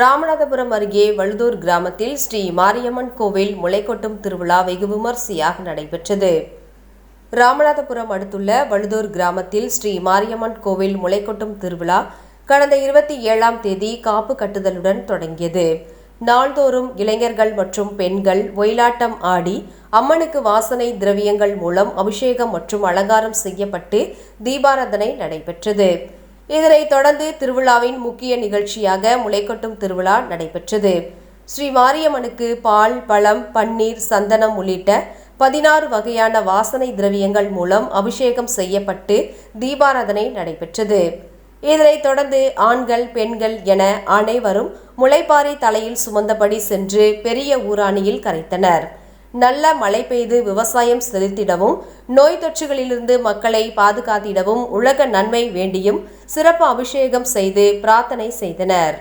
ராமநாதபுரம் அருகே வழுதூர் கிராமத்தில் ஸ்ரீ மாரியம்மன் கோவில் முளைக்கொட்டும் திருவிழா வெகு விமர்சையாக நடைபெற்றது. ராமநாதபுரம் அடுத்துள்ள வழுதூர் கிராமத்தில் ஸ்ரீ மாரியம்மன் கோவில் முளைக்கொட்டும் திருவிழா கடந்த இருபத்தி ஏழாம் தேதி காப்பு கட்டுதலுடன் தொடங்கியது. நாள்தோறும் இளைஞர்கள் மற்றும் பெண்கள் ஒயிலாட்டம் ஆடி அம்மனுக்கு வாசனை திரவியங்கள் மூலம் அபிஷேகம் மற்றும் அலங்காரம் செய்யப்பட்டு தீபாராதனை நடைபெற்றது. இதனைத் தொடர்ந்து திருவிழாவின் முக்கிய நிகழ்ச்சியாக முளைக்கொட்டும் திருவிழா நடைபெற்றது. ஸ்ரீ மாரியம்மனுக்கு பால் பழம் பன்னீர் சந்தனம் உள்ளிட்ட பதினாறு வகையான வாசனை திரவியங்கள் மூலம் அபிஷேகம் செய்யப்பட்டு தீபாராதனை நடைபெற்றது. இதனைத் தொடர்ந்து ஆண்கள் பெண்கள் என அனைவரும் முளைப்பாறை தலையில் சுமந்தபடி சென்று பெரிய ஊராணியில் கரைத்தனர். நல்ல மழை பெய்து விவசாயம் செலுத்திடவும் நோய் தொற்றுகளிலிருந்து மக்களை பாதுகாத்திடவும் உலக நன்மை வேண்டியும் சிறப்பு அபிஷேகம் செய்து பிரார்த்தனை செய்தனர்.